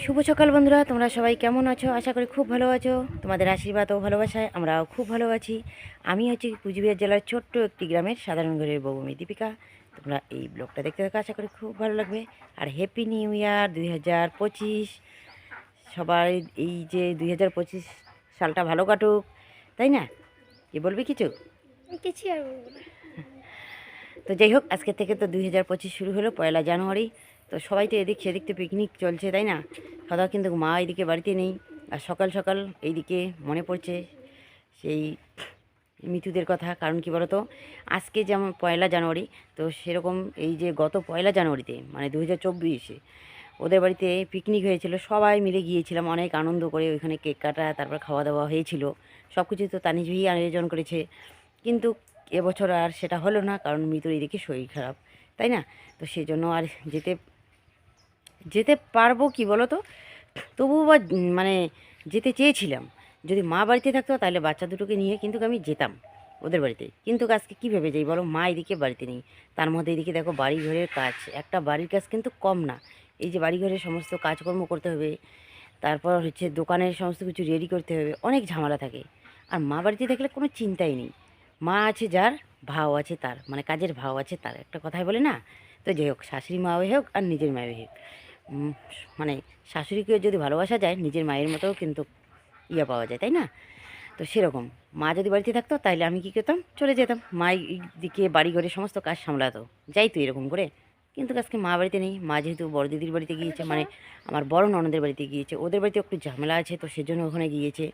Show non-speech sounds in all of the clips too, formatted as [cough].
শুভ সকাল বন্ধুরা তোমরা সবাই কেমন আছো? আশা করি খুব ভালো আছো। তোমাদের আশীর্বাদ ও ভালোবাসায় আমরাও খুব ভালো আছি। আমি হচ্ছি কুচবিহার জেলার ছোট্ট একটি গ্রামের সাধারণ ঘরের বৌমি দীপিকা। তোমরা এই ব্লগটা দেখতে থাকো আশা করি খুব ভালো লাগবে। আর হ্যাপি নিউ ইয়ার দুই হাজার পঁচিশ। সবাই এই যে দুই হাজার পঁচিশ সালটা ভালো কাটুক তাই না? কি বলবি কিছু? কিছু আর তো যাই হোক আজকে থেকে তো দুই হাজার পঁচিশ শুরু হলো পয়লা জানুয়ারি। তো সবাই তো এদিক সেদিক তো পিকনিক চলছে, তাই না? সদা কিন্তু মা এদিকে বাড়িতে নেই। আর সকাল সকাল এইদিকে মনে পড়ছে সেই মিতুদের কথা, কারণ কি বলতো? আজকে যেমন পয়লা জানুয়ারি, তো সেরকম এই যে গত পয়লা জানুয়ারিতে মানে দু হাজার চব্বিশে ওদের বাড়িতে পিকনিক হয়েছিল। সবাই মিলে গিয়েছিলাম, অনেক আনন্দ করে ওইখানে কেক কাটা, তারপর খাওয়া দাওয়া হয়েছিল। সব কিছু তো তানিজভি আয়োজন করেছে। কিন্তু এবছর আর সেটা হলো না, কারণ মৃতুর এদিকে শরীর খারাপ, তাই না? তো সেই জন্য আর যেতে যেতে পারব কি বলো তো তবুও বা মানে যেতে চেয়েছিলাম। যদি মা বাড়িতে থাকতো তাহলে বাচ্চা দুটোকে নিয়ে কিন্তু আমি যেতাম ওদের বাড়িতে। কিন্তু আজকে কী ভেবে যাই বলো? মা এদিকে বাড়িতে নেই। তার মধ্যে এদিকে দেখো বাড়ি ঘরের কাজ। একটা বাড়ির কাজ কিন্তু কম না। এই যে বাড়ি ঘরের সমস্ত কাজকর্ম করতে হবে। তারপর হচ্ছে দোকানের সমস্ত কিছু রেডি করতে হবে। অনেক ঝামেলা থাকে। আর মা বাড়িতে থাকলে কোনো চিন্তাই নেই। মা আছে যার, ভাও আছে তার। মানে কাজের ভাও আছে তার। একটা কথাই বলে না? তো যাই হোক, শাশুড়ি মা হোক আর নিজের মায়ে হোক। মানে শাশুড়িকে যদি ভালোবাসা যায়, নিজের মায়ের মতো কিন্তু ইয়ে পাওয়া যায়, তাই না? তো সেরকম। মা যদি বাড়িতে থাকতো তাহলে আমি কী করতাম? চলে যেতাম। মা দিকে, বাড়ি ঘরে সমস্ত কাজ সামলাতো। যাই তো এরকম করে। কিন্তু আজকে মা বাড়িতে নেই। মা যেহেতু বড় দিদির বাড়িতে গিয়েছে মানে আমার বড় ননদের বাড়িতে গিয়েছে, ওদের বাড়িতে একটু ঝামেলা আছে, তো সেজন্য ওখানে গিয়েছে।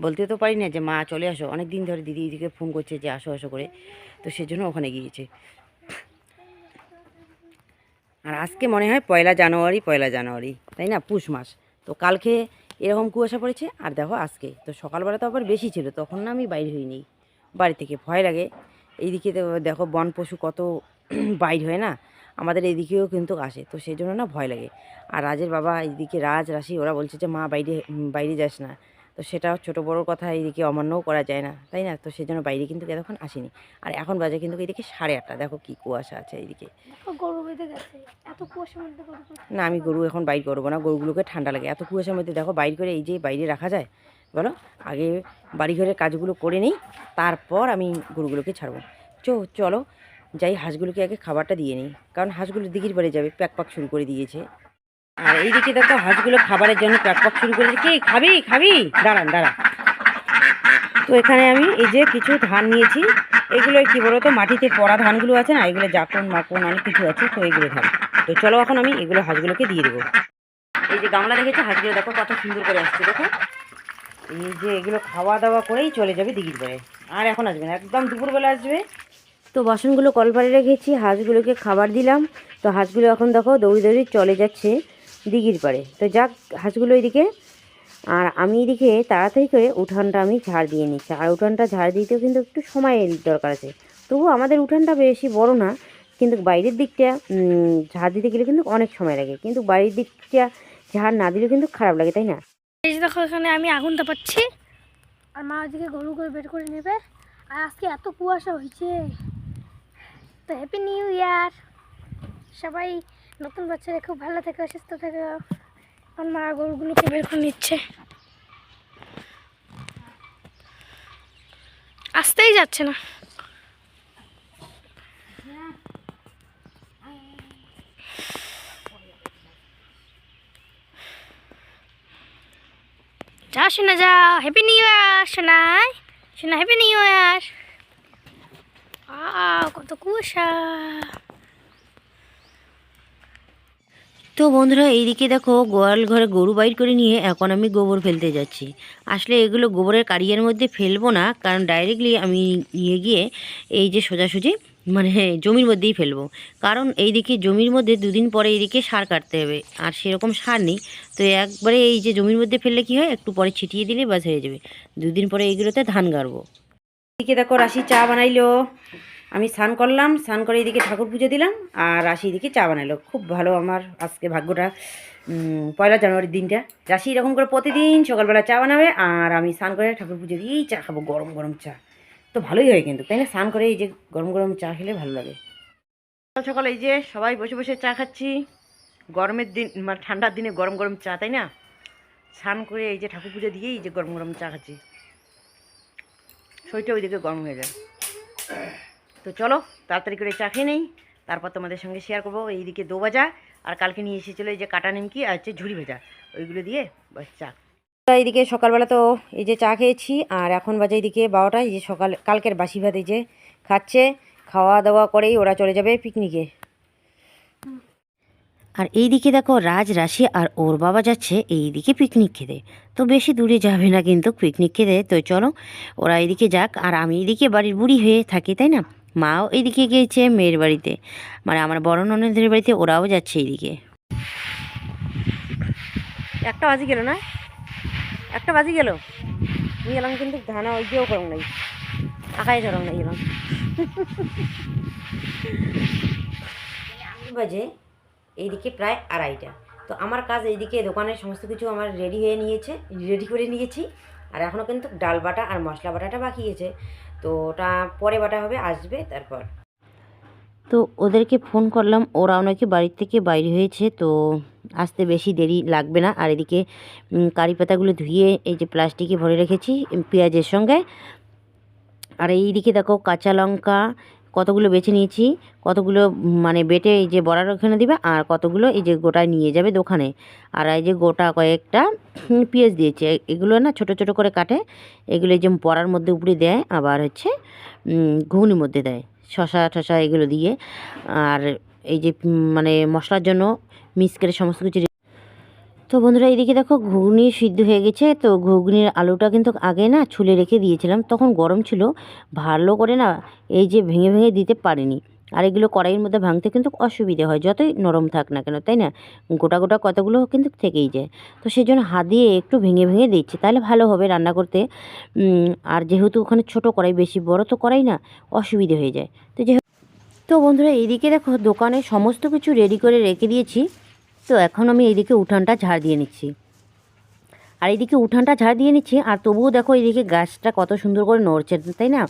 বলতে তো পারি না যে, মা, চলে আসো। অনেক দিন ধরে দিদি দিদিকে ফোন করছে যে, আসো আসো করে। তো সেজন্য ওখানে গিয়েছে। আর আজকে মনে হয় পয়লা জানুয়ারি পয়লা জানুয়ারি, তাই না? পুষ মাস। তো কালকে এরকম কুয়াশা পড়েছে, আর দেখো আজকে। তো সকালবেলা তো আবার বেশি ছিল, তখন না আমি বাইরে হইনি। বাড়ি থেকে ভয় লাগে। এইদিকে দেখো বন পশু কত [clears throat] বাইর হয় না? আমাদের এইদিকেও কিন্তু আসে, তো সেই জন্য না ভয় লাগে। আর রাজের বাবা এইদিকে রাজ, রাশি, ওরা বলছে যে, মা, বাইরে বাইরে যাস না। তো সেটা ছোটো বড়োর কথা এইদিকে অমান্যও করা যায় না তাই না? তো সেই জন্য বাইরে কিন্তু এতক্ষণ আসেনি। আর এখন বাজে কিন্তু এইদিকে সাড়ে আটটা। দেখো কী কুয়াশা আছে এইদিকে না আমি গরু এখন বাইর করব না। গরুগুলোকে ঠান্ডা লাগে। এত কুয়াশার মধ্যে দেখো বাইর করে এই যে বাইরে রাখা যায় বলো? আগে বাড়িঘরের কাজগুলো করে নিই তারপর আমি গরুগুলোকে ছাড়বো। চো চলো। যাই হাঁসগুলোকে আগে খাবারটা দিয়ে নিই। কারণ হাঁসগুলো দিঘির বাড়ি যাবে প্যাক পাক শুরু করে দিয়েছে। আর এইদিকে দেখো হাঁসগুলো খাবারের জন্য প্যাক পাক শুরু করেছে কি, খাবি খাবি? দাঁড়ান দাঁড়ান। তো এখানে আমি এই যে কিছু ধান নিয়েছি। এগুলো কি বলো তো মাটিতে পড়া ধানগুলো আছে না, এগুলো জাকন মাকন অনেক কিছু আছে, তো এগুলো ধান। তো চলো এখন আমি এগুলো হাঁসগুলোকে দিয়ে দেবো। এই যে গামলা দেখেছ, হাঁসগুলো দেখো কত সুন্দর করে আসছে, দেখো। এই যে এগুলো খাওয়া দাওয়া করেই চলে যাবে দিঘির পরে আর এখন আসবে না, একদম দুপুরবেলা আসবে। তো বাসনগুলো কলপারে রেখেছি, হাঁসগুলোকে খাবার দিলাম। তো হাঁসগুলো এখন দেখো দৌড়ি দৌড়ি চলে যাচ্ছে। দিঘির পাড়ে। তো যাক হাঁসগুলো এদিকে। আর আমি এদিকে তাড়াতাড়ি করে উঠানটা আমি ঝাড় দিয়ে নিচ্ছি। আর উঠানটা ঝাড় দিতেও কিন্তু একটু সময়ের দরকার আছে। তবু আমাদের উঠানটা বেশি বড় না কিন্তু বাইরের দিকটা ঝাড় দিতে গেলে কিন্তু অনেক সময় লাগে। কিন্তু বাইরের দিকটা ঝাড় না দিলেও কিন্তু খারাপ লাগে তাই না? এই যে দেখো এখানে আমি আগুনটা পাচ্ছি। আর মা ওদিকে গরু করে বের করে নেবে। আর আজকে এত কুয়াশা হয়েছে। তো হ্যাপি নিউ ইয়ার সবাই নতুন বাচ্চারা খুব ভালো থেকে সুস্থ থেকে আর মা গরুগুলোকে বের করে নিচ্ছে। আসতেই যাচ্ছে না। যা শোনা যা হ্যাপি নিউ ইয়ার শোনাই শোনা হ্যাপি নিউ ইয়ার আ, কত কুয়াশা। তো বন্ধুরা, এইদিকে দেখো গোয়াল ঘরে গরু বাইর করে নিয়ে এখন আমি গোবর ফেলতে যাচ্ছি। আসলে এগুলো গোবরের কারিয়ার মধ্যে ফেলব না, কারণ ডাইরেক্টলি আমি নিয়ে গিয়ে এই যে সোজাসুজি মানে জমির মধ্যেই ফেলব। কারণ এইদিকে জমির মধ্যে দুদিন পরে এইদিকে সার কাটতে হবে, আর সেরকম সার নেই। তো একবারে এই যে জমির মধ্যে ফেললে কি হয়, একটু পরে ছিটিয়ে দিলে বাস হয়ে যাবে। দুদিন পরে এইগুলোতে ধান গাড়বো। এদিকে দেখো রাশি চা বানাইলো। আমি স্নান করলাম, স্নান করে এদিকে ঠাকুর পুজো দিলাম আর রাশি এদিকে চা বানালো। খুব ভালো আমার আজকে ভাগ্যটা পয়লা জানুয়ারির দিনটা। রাশি এরকম করে প্রতিদিন সকালবেলা চা বানাবে আর আমি স্নান করে ঠাকুর পুজো দিয়েই চা খাব, গরম গরম চা। তো ভালোই হয় কিন্তু, তাই না? স্নান করে এই যে গরম গরম চা খেলে ভালো লাগে। সকাল সকাল এই যে সবাই বসে বসে চা খাচ্ছি। গরমের দিন মানে ঠান্ডার দিনে গরম গরম চা, তাই না? স্নান করে এই যে ঠাকুর পুজো দিয়েই এই যে গরম গরম চা খাচ্ছি। শরীরটা ওইদিকে গরম হয়ে যায়। তো চলো, তাড়াতাড়ি করে চা খেয়ে নেই। তারপর তোমাদের সঙ্গে শেয়ার করব এইদিকে দো ভাজা, আর কালকে নিয়ে এসেছিল এই যে কাটা নিমকি আর হচ্ছে ঝুড়ি ভাজা। ওইগুলো দিয়ে বাস চা। এইদিকে সকালবেলা তো এই যে চা খেয়েছি, আর এখন বাজে এইদিকে বারোটা এই যে সকাল, কালকের বাসি ভাত এই যে খাচ্ছে। খাওয়া দাওয়া করেই ওরা চলে যাবে পিকনিকে আর এইদিকে দেখো রাজ, রাশি আর ওর বাবা যাচ্ছে এইদিকে পিকনিক খেতে। তো বেশি দূরে যাবে না কিন্তু পিকনিক খেতে। তো চলো, ওরা এইদিকে যাক, আর আমি এইদিকে বাড়ির বুড়ি হয়ে থাকি, তাই না? মাও এইদিকে গিয়েছে মেয়ের বাড়িতে। মানে আমার বড় ননদের বাড়িতে ওরাও যাচ্ছে এইদিকে একটা বাজি গেল না? একটা বাজি গেল? নিয়ে গেলাম কিন্তু ধানা ওই দিয়েও করং নাই। আকাই ধরং নাই, গেলাম। বাজে, এইদিকে প্রায় আড়াইটা। তো আমার কাজ এইদিকে দোকানের সমস্ত কিছু আমার রেডি হয়ে নিয়েছে রেডি করে নিয়েছি। আর এখনও কিন্তু ডাল বাটা আর মশলা বাটাটা বাকি আছে। তো ওটা পরে বাটা হবে, আসবে, তারপর। তো ওদেরকে ফোন করলাম, ওরাও নাকি বাড়ির থেকে বাইরে হয়েছে, তো আসতে বেশি দেরি লাগবে না। আর এদিকে কারি পাতাগুলো ধুয়ে এই যে প্লাস্টিকে ভরে রেখেছি পেঁয়াজের সঙ্গে। আর এইদিকে দেখো কাঁচা লঙ্কা কতগুলো বেছে নিয়েছি, কতগুলো মানে বেটে এই যে বড়ার ওখানে দিবে আর কতগুলো এই যে গোটায় নিয়ে যাবে দোকানে। আর এই যে গোটা কয়েকটা পেঁয়াজ দিয়েছে। এগুলো না ছোট ছোট করে কাটে। এগুলো এই যে বড়ার মধ্যে উপরে দেয়, আবার হচ্ছে ঘুগনির মধ্যে দেয়। শশা টশা এগুলো দিয়ে। আর এই যে মানে মশলার জন্য মিক্স করে সমস্ত কিছু তো বন্ধুরা এইদিকে দেখো ঘুগনি সিদ্ধ হয়ে গেছে। তো ঘুগনির আলুটা কিন্তু আগে না ছুলে রেখে দিয়েছিলাম। তখন গরম ছিল, ভালো করে না এই যে ভেঙে ভেঙে দিতে পারিনি। আর এগুলো কড়াইয়ের মধ্যে ভাঙতে কিন্তু অসুবিধে হয়, যতই নরম থাক না কেন, তাই না? গোটা গোটা কতগুলো কিন্তু থেকেই যায়। তো সেই জন্য হাত দিয়ে একটু ভেঙে ভেঙে দিচ্ছি, তাহলে ভালো হবে রান্না করতে। আর যেহেতু ওখানে ছোট কড়াই, বেশি বড় তো কড়াই না, অসুবিধে হয়ে যায়। তো যে তো বন্ধুরা, এইদিকে দেখো দোকানে সমস্ত কিছু রেডি করে রেখে দিয়েছি। তো এখন আমি এইদিকে উঠানটা ঝাড় দিয়ে নিচ্ছি। আর এইদিকে উঠানটা ঝাড় দিয়ে নিচ্ছি, আর তবুও দেখো এইদিকে গাছটা কত সুন্দর করে নড়ছে, তাই না?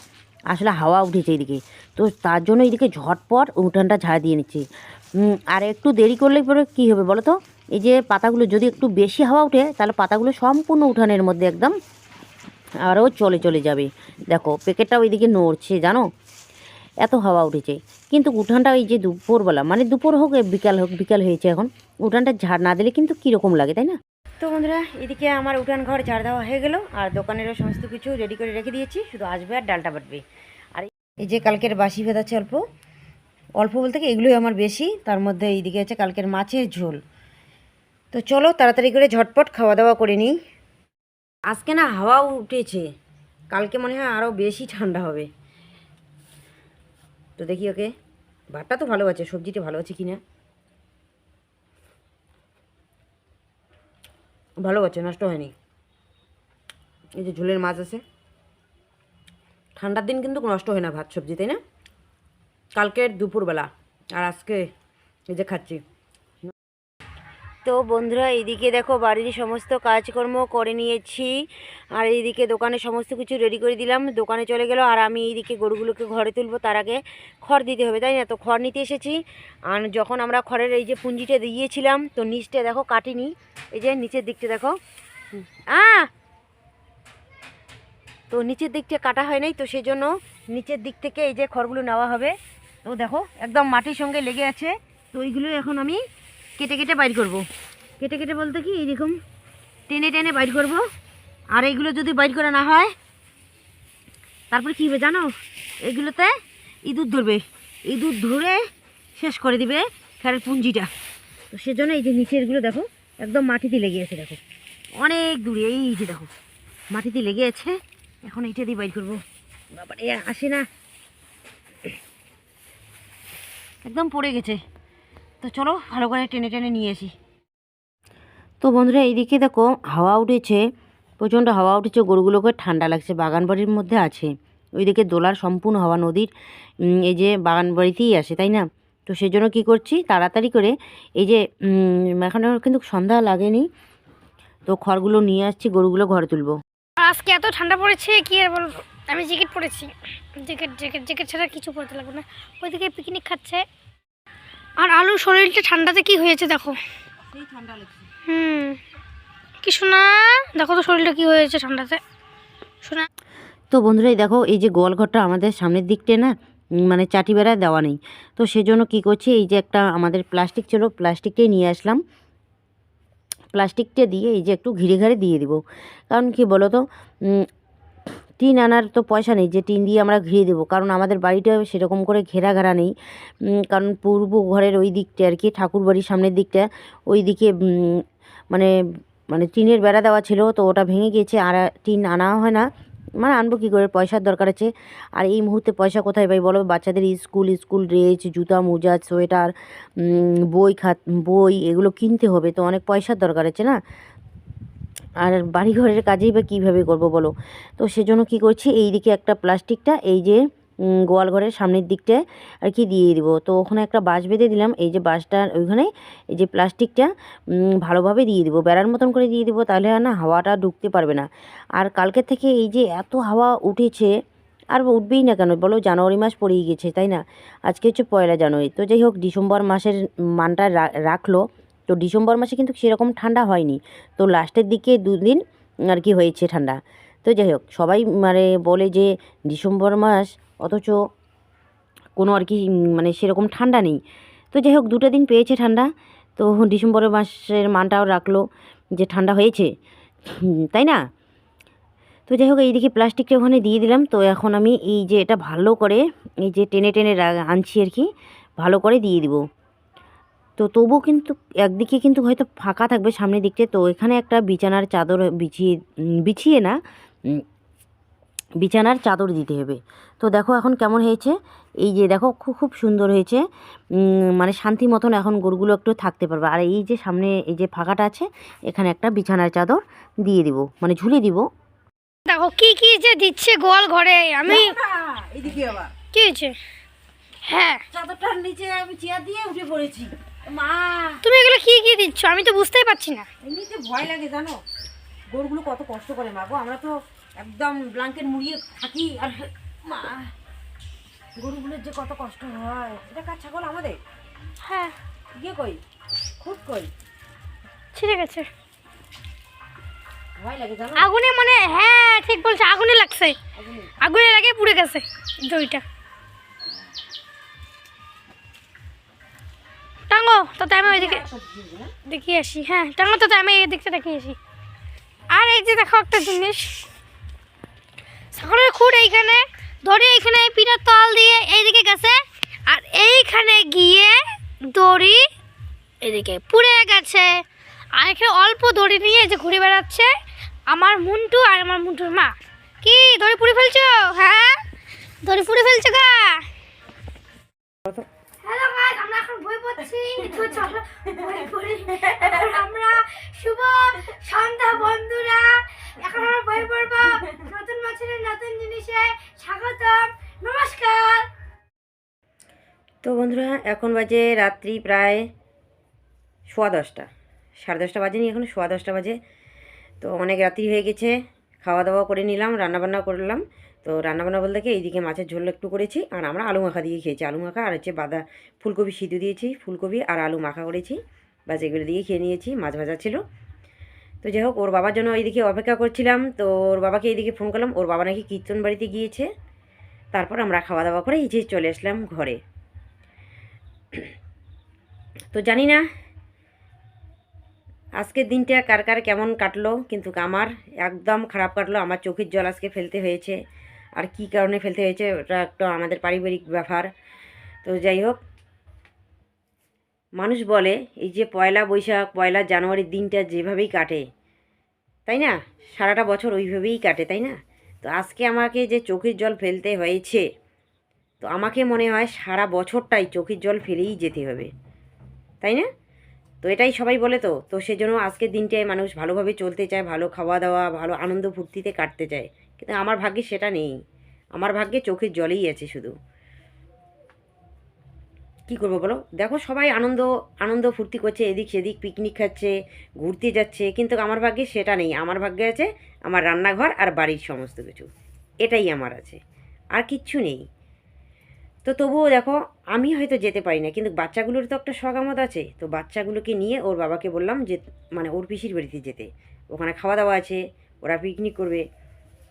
আসলে হাওয়া উঠেছে এইদিকে। তো তার জন্য এইদিকে ঝটপট উঠানটা ঝাড় দিয়ে নিচ্ছি। আর একটু দেরি করলে পরে কী হবে বলো তো? এই যে পাতাগুলো যদি একটু বেশি হাওয়া উঠে, তাহলে পাতাগুলো সম্পূর্ণ উঠানের মধ্যে একদম আরও চলে চলে যাবে। দেখো প্যাকেটটাও এইদিকে নড়ছে, জানো? এত হাওয়া উঠেছে। কিন্তু উঠানটা এই যে দুপুরবেলা মানে দুপুর হোক বিকাল হোক, বিকাল হয়েছে এখন, উঠানটা ঝাড় না দিলে কিন্তু কীরকম লাগে, তাই না? তো বন্ধুরা, এদিকে আমার উঠান ঘর ঝাড় দেওয়া হয়ে গেল, আর দোকানেরও সমস্ত কিছু রেডি করে রেখে দিয়েছি, শুধু আসবে আর ডালটা বাটবে। আর এই যে কালকের বাসি ভেদ আছে অল্প অল্প বলতে কি এগুলোই আমার বেশি, তার মধ্যে এইদিকে আছে কালকের মাছের ঝোল। তো চলো তাড়াতাড়ি করে ঝটপট খাওয়া দাওয়া করে নিই। আজকে না হাওয়া উঠেছে, কালকে মনে হয় আরও বেশি ঠান্ডা হবে। তো দেখি ওকে। ভাতটা তো ভালো আছে, সবজিটা ভালো আছে কি না ভালো আছে, নষ্ট হয়নি। এই যে ঝোলের মাছ আছে। ঠান্ডার দিন কিন্তু নষ্ট হয় না ভাত, সবজি, তাই না? কালকের দুপুরবেলা, আর আজকে এই যে খাচ্ছি। তো বন্ধুরা, এইদিকে দেখো বাড়ির সমস্ত কাজকর্ম করে নিয়েছি। আর এইদিকে দোকানে সমস্ত কিছু রেডি করে দিলাম। দোকানে চলে গেল আর আমি এইদিকে গরুগুলোকে ঘরে তুলবো, তার আগে খড় দিতে হবে, তাই না? তো খড় নিতে এসেছি। আর যখন আমরা খড়ের এই যে পুঞ্জিটা দিয়েছিলাম, তো নিচটা দেখো কাটিনি। এই যে নিচের দিকটা দেখো। আ! তো নিচের দিকটা কাটা হয় নাই, তো সেই জন্য নিচের দিক থেকে এই যে খড়গুলো নেওয়া হবে। তো দেখো, একদম মাটির সঙ্গে লেগে আছে। তো ওইগুলো এখন আমি কেটে কেটে বাইর করব। কেটে কেটে বলতে কি, এরকম টেনে টেনে বাইর করব। আর এইগুলো যদি বাইর করা না হয়, তারপরে কী হবে জানো? এগুলোতে ইঁদুর ধরবে। ইঁদুর ধরে শেষ করে দিবে খেরের পুঞ্জিটা তো সেজন্য এই যে নিচেরগুলো দেখো, একদম মাটিতে লেগে আছে দেখো। অনেক দূরে, এই যে দেখো, মাটিতে লেগে আছে। এখন এইটা দিয়ে বাইর করব। বাবারে আসে না। একদম পড়ে গেছে। তো চলো ভালো করে টেনে টেনে নিয়ে আসি। তো বন্ধুরা এইদিকে দেখো হাওয়া উঠেছে প্রচণ্ড হাওয়া উঠেছে গরুগুলোকে ঠান্ডা লাগছে বাগান বাড়ির মধ্যে আছে। ওইদিকে দোলার সম্পূর্ণ হাওয়া নদীর এই যে বাগান বাড়িতেই আসে তাই না? তো সেই জন্য কী করছি তাড়াতাড়ি করে এই যে উম, এখনও কিন্তু সন্ধ্যা লাগেনি তো খড়গুলো নিয়ে আসছি গরুগুলো ঘরে তুলবো। আজকে এত ঠান্ডা পড়েছে কি আর বলব? আমি জ্যাকেট পরেছি। জ্যাকেট জ্যাকেট জ্যাকেট ছাড়া কিছু পরতে লাগবে না। ওইদিকে পিকনিক খাচ্ছে। আর আলুর শরীরটা ঠান্ডাতে কি হয়েছে দেখো? হুম। কি শোনা দেখো তো শরীরটা কি হয়েছে ঠান্ডাতে। শোনা তো বন্ধুরা এই দেখো এই যে গোয়ালঘরটা আমাদের সামনের দিকটা না মানে চাটি বেড়া দেওয়া নেই। তো সেজন্য কি করছি এই যে একটা আমাদের প্লাস্টিক ছিল প্লাস্টিকটাই নিয়ে আসলাম। প্লাস্টিকটা দিয়ে এই যে একটু ঘিরে ঘিরে দিয়ে দিব। কারণ কি বলো তো টিন আনার তো পয়সা নেই, যে টিন দিয়ে আমরা ঘিরে দেবো। কারণ আমাদের বাড়িটা সেরকম করে ঘেরা ঘেরা নেই। কারণ পূর্ব ঘরের ওই দিকটা আর কি, ঠাকুর বাড়ির সামনের দিকটা, ওই দিকে মানে মানে টিনের বেড়া দেওয়া ছিল, তো ওটা ভেঙে গিয়েছে, আর টিন আনা হয় না। মানে আনব কী করে, পয়সার দরকার আছে। আর এই মুহূর্তে পয়সা কোথায় পাই বলো? বাচ্চাদের স্কুল স্কুল ড্রেস, জুতা, মোজা, সোয়েটার বই খাত, বই, এগুলো কিনতে হবে, তো অনেক পয়সার দরকার আছে না? আর বাড়ি ঘরের কাজেই বা কীভাবে করব বলো? তো সেজন্য কি করছি এই দিকে একটা প্লাস্টিকটা, এই যে গোয়াল ঘরের সামনের দিকটায় আর কি দিয়ে দিব। তো ওখানে একটা বাঁশ বেঁধে দিলাম, এই যে বাঁশটার ওইখানে, এই যে প্লাস্টিকটা ভালোভাবে দিয়ে দিব। বেড়ার মতন করে দিয়ে দিব, তাহলে না হাওয়াটা ঢুকতে পারবে না। আর কালকে থেকে এই যে এত হাওয়া উঠেছে, আর উঠবেই না কেন? বলো, জানুয়ারি মাস পড়েই গেছে, তাই না? আজকে হচ্ছে পয়লা জানুয়ারি। তো যাই হোক, ডিসেম্বর মাসের মানটা রাখল। তো ডিসেম্বর মাসে কিন্তু সেরকম ঠান্ডা হয়নি। তো লাস্টের দিকে দুদিন আর কি হয়েছে ঠান্ডা। তো যাই হোক, সবাই মানে বলে যে ডিসেম্বর মাস অথচ কোনো আর কি মানে সেরকম ঠান্ডা নেই। তো যাই হোক, দুটো দিন পেয়েছে ঠান্ডা। তো ডিসেম্বরের মাসের মানটাও রাখল যে ঠান্ডা হয়েছে। তাই না? তো যাই হোক, এইদিকে প্লাস্টিকটা ওখানে দিয়ে দিলাম। তো এখন আমি এই যে এটা ভালো করে, এই যে টেনে টেনে আনছি আর কি, ভালো করে দিয়ে দিব। তো তবুও কিন্তু একদিকে কিন্তু হয়তো ফাঁকা থাকবে সামনের দিকটা তো এখানে একটা বিছানার চাদর বিছিয়ে বিছিয়ে না বিছানার চাদর দিতে হবে। তো দেখো এখন কেমন হয়েছে? এই যে দেখো খুব খুব সুন্দর হয়েছে। মানে শান্তি মতন এখন গরুগুলো একটু থাকতে পারবে। আর এই যে সামনে এই যে ফাঁকাটা আছে এখানে একটা বিছানার চাদর দিয়ে দিব মানে ঝুলিয়ে দিব। দেখো কি কি যে দিচ্ছে গোয়াল ঘরে আমি এদিকে আবার। কি হয়েছে? হ্যাঁ। চাদরটার নিচে আমি চেয়ার দিয়ে উঠে পড়েছি। তুমি এগুলো কি কি দিচ্ছ? আমি তো বুঝতেই পারছি না। এমনিতে ভয় লাগে জানো? গরুগুলো কত কষ্ট করে মা গো। আমরা তো একদম ব্ল্যাঙ্কেট মুড়িয়ে থাকি। আর মা গরুগুলোর যে কত কষ্ট হয়। এটা কাজ ছাগল? আমাদের? হ্যাঁ। গিয়ে কই? খুব কই? ছিঁড়ে গেছে। ভয় লাগে জানো? আগুনে মানে হ্যাঁ ঠিক বলছো আগুনে লাগছে। আগুনে। আগুনে লাগে পুড়ে গেছে দইটা তাতে আমি ওইদিকে দেখিয়ে আসি হ্যাঁ টাঙ্গো তাতে আমি এই দিকটা দেখিয়ে আসি। আর এই যে দেখো একটা জিনিস। সকলের খুঁড় এইখানে ধরে এইখানে পিঠার তল দিয়ে এইদিকে গেছে, আর এইখানে গিয়ে দড়ি এদিকে পুড়ে গেছে। আর এখানে অল্প দড়ি নিয়ে যে ঘুরে বেড়াচ্ছে আমার মুন্টু আর আমার মুন্টুর মা। কি, দড়ি পুড়ে ফেলছো? হ্যাঁ দড়ি পুড়ে ফেলছো গা? হ্যালো আমরা এখন বই পড়ছি তো বই পড়ি। [laughs] এখন আমরা শুভ সন্ধ্যা বন্ধুরা। এখন আমরা বই পড়ব নতুন বছরের নতুন জিনিসে। স্বাগতম নমস্কার। তো বন্ধুরা এখন বাজে রাত্রি প্রায় সোয়া দশটা। সাড়ে দশটা বাজে বাজেনি এখন সোয়া দশটা বাজে। তো অনেক রাত্রি হয়ে গেছে খাওয়া দাওয়া করে নিলাম রান্নাবান্না করলাম তো রান্নাবান্না বলতে কি, এইদিকে মাছের ঝোল একটু করেছি, আর আমরা আলু মাখা দিয়ে খেয়েছি। আলু মাখা আর হচ্ছে বাদা ফুলকপি সিদ্ধ দিয়েছি, ফুলকপি আর আলু মাখা করেছি। বাস এগুলো দিয়ে খেয়ে নিয়েছি, মাছ ভাজা ছিল। তো যাই হোক, ওর বাবার জন্য এইদিকে অপেক্ষা করছিলাম। তো ওর বাবাকে এইদিকে ফোন করলাম, ওর বাবা নাকি কীর্তন বাড়িতে গিয়েছে। তারপর আমরা খাওয়া দাওয়া করে এই চলে আসলাম ঘরে। তো জানি না, আজকের দিনটা কার কার কেমন কাটলো, কিন্তু আমার একদম খারাপ কাটলো। আমার চোখের জল আজকে ফেলতে হয়েছে। আর কি কারণে ফেলতে হয়েছে, ওটা একটা আমাদের পারিবারিক ব্যাপার। তো যাই হোক, মানুষ বলে, এই যে পয়লা বৈশাখ, পয়লা জানুয়ারির দিনটা যেভাবেই কাটে, তাই না? সারাটা বছর ওইভাবেই কাটে, তাই না? তো আজকে আমাকে যে চোখের জল ফেলতে হয়েছে, তো আমাকে মনে হয় সারা বছরটাই চোখের জল ফেলেই যেতে হবে, তাই না? তো এটাই সবাই বলে তো তো সেজন্য আজকের দিনটায় মানুষ ভালোভাবে চলতে চায়, ভালো খাওয়া দাওয়া, ভালো আনন্দ ফুর্তিতে কাটতে চায়। কিন্তু আমার ভাগ্যে সেটা নেই। আমার ভাগ্যে চোখের জলেই আছে শুধু। কি করব বলো? দেখো সবাই আনন্দ আনন্দ ফুর্তি করছে, এদিক সেদিক পিকনিক খাচ্ছে, ঘুরতে যাচ্ছে, কিন্তু আমার ভাগ্যে সেটা নেই। আমার ভাগ্যে আছে আমার রান্নাঘর আর বাড়ির সমস্ত কিছু। এটাই আমার আছে। আর কিচ্ছু নেই। তো তবুও দেখো, আমি হয়তো যেতে পারি না, কিন্তু বাচ্চাগুলোর তো একটা সগামত আছে। তো বাচ্চাগুলোকে নিয়ে ওর বাবাকে বললাম যে মানে ওর পিসির বাড়িতে যেতে। ওখানে খাওয়া দাওয়া আছে, ওরা পিকনিক করবে।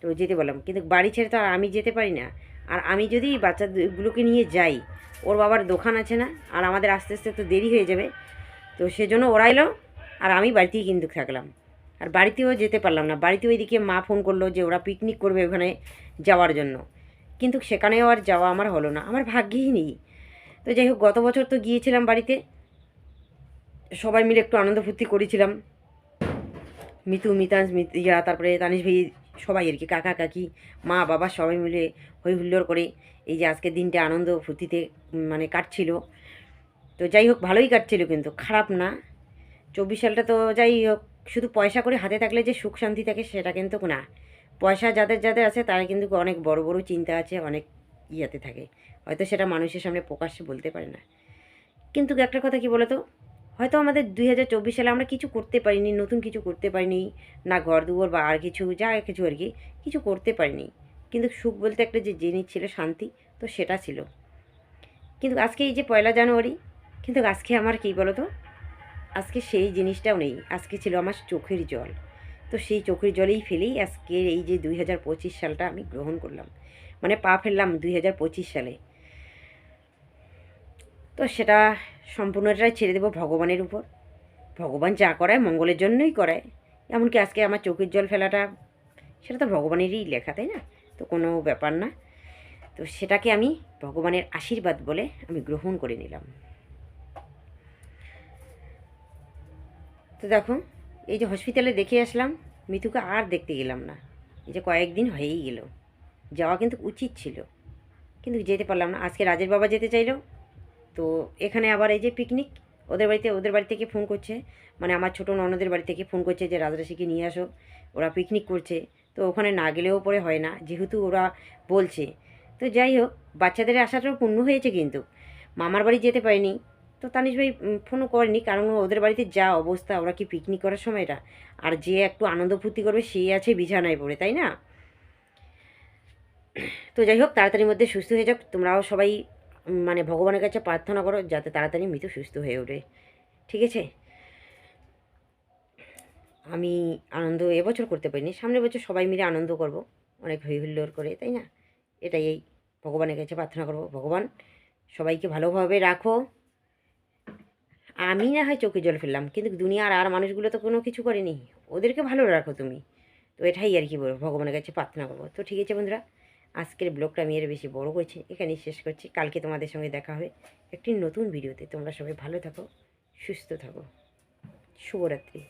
তো যেতে বললাম কিন্তু বাড়ি ছেড়ে তো আর আমি যেতে পারি না। আর আমি যদি বাচ্চাগুলোকে নিয়ে যাই, ওর বাবার দোকান আছে না, আর আমাদের আস্তে আস্তে তো দেরি হয়ে যাবে, তো সেজন্য ওরা এলো, আর আমি বাড়িতেই কিন্তু থাকলাম। আর বাড়িতেও যেতে পারলাম না। বাড়িতে ওইদিকে মা ফোন করল যে ওরা পিকনিক করবে ওখানে যাওয়ার জন্য। কিন্তু সেখানেও আর যাওয়া আমার হলো না। আমার ভাগ্যেই নেই। তো যাই হোক, গত বছর তো গিয়েছিলাম বাড়িতে। সবাই মিলে একটু আনন্দ ফুর্তি করেছিলাম। মিতু মিতাংশ মিত, ইয়া, তারপরে তানিশ ভাই সবাই আর কি, কাকা, কাকি, মা, বাবা সবাই মিলে হই হুল্লোড় করে এই যে আজকের দিনটা আনন্দ ফুর্তিতে মানে কাটছিল। তো যাই হোক, ভালোই কাটছিল কিন্তু, খারাপ না। চব্বিশ সালটা তো যাই হোক, শুধু পয়সা করে হাতে থাকলে যে সুখ শান্তি থাকে সেটা কিন্তু না। পয়সা যাদের যাদের আছে, তারা কিন্তু অনেক বড় বড় চিন্তা আছে, অনেক ইয়াতে থাকে। হয়তো সেটা মানুষের সামনে প্রকাশ্যে বলতে পারে না। কিন্তু একটা কথা কি বলতো? হয়তো আমাদের দুই হাজার চব্বিশ সালে আমরা কিছু করতে পারিনি, নতুন কিছু করতে পারিনি। না ঘর দুয়ার বা আর কিছু, যা কিছু আর কি, কিছু করতে পারিনি। কিন্তু সুখ বলতে একটা যে জিনিস ছিল শান্তি, তো সেটা ছিল। কিন্তু আজকে এই যে পয়লা জানুয়ারি, কিন্তু আজকে আমার কী বলো তো আজকে সেই জিনিসটাও নেই। আজকে ছিল আমার চোখের জল। তো সেই চোখের জলেই ফেলেই আজকের এই যে দুই হাজার পঁচিশ সালটা আমি গ্রহণ করলাম। মানে পা ফেললাম দুই হাজার পঁচিশ সালে। তো সেটা সম্পূর্ণটাই ছেড়ে দেবো ভগবানের উপর। ভগবান যা করায় মঙ্গলের জন্যই করায়। এমনকি আজকে আমার চোখের জল ফেলাটা, সেটা তো ভগবানেরই লেখা, তাই না? তো কোনো ব্যাপার না। তো সেটাকে আমি ভগবানের আশীর্বাদ বলে আমি গ্রহণ করে নিলাম। তো দেখো, এই যে হসপিটালে দেখে আসলাম, মিতুকে আর দেখতে গেলাম না। এই যে কয়েকদিন হয়েই গেল। যাওয়া কিন্তু উচিত ছিল। কিন্তু যেতে পারলাম না। আজকে রাজের বাবা যেতে চাইলো তো এখানে আবার এই যে পিকনিক ওদের বাড়িতে, ওদের বাড়ি থেকে ফোন করছে। মানে আমার ছোটো ননদের বাড়ি থেকে ফোন করছে যে, রাজরাশিকে নিয়ে আসো। ওরা পিকনিক করছে। তো ওখানে না গেলেও পরে হয় না, যেহেতু ওরা বলছে। তো যাই হোক, বাচ্চাদের আশাটাও পূর্ণ হয়েছে কিন্তু। মামার বাড়ি যেতে পারিনি। তো তানিশ ভাই ফোনও করেনি, কারণ ওদের বাড়িতে যা অবস্থা, ওরা কি পিকনিক করার সময়টা আর যে একটু আনন্দ ফুর্তি করবে সেই আছে বিছানায় পড়ে, তাই না? তো যাই হোক, তাড়াতাড়ির মধ্যে সুস্থ হয়ে যাক। তোমরাও সবাই মানে ভগবানের কাছে প্রার্থনা করো যাতে তাড়াতাড়ি মৃত সুস্থ হয়ে ওঠে। ঠিক আছে? আমি আনন্দ এবছর করতে পারিনি। সামনের বছর সবাই মিলে আনন্দ করব। অনেক হই হুল্লোড় করে, তাই না? এটাই এই ভগবানের কাছে প্রার্থনা করব। ভগবান, সবাইকে ভালোভাবে রাখো। আমি না হয় চোখে জল ফেললাম, কিন্তু দুনিয়ার আর মানুষগুলো তো কোনো কিছু করেনি। ওদেরকে ভালো রাখো তুমি। তো এটাই আর কি বলব, ভগবানের কাছে প্রার্থনা করব। তো ঠিক আছে বন্ধুরা আজকের ব্লগটা আমি এর বেশি বড় করছি, এখানেই শেষ করছি। কালকে তোমাদের সঙ্গে দেখা হবে একটি নতুন ভিডিওতে। তোমরা সবাই ভালো থাকো, সুস্থ থাকো। শুভরাত্রি।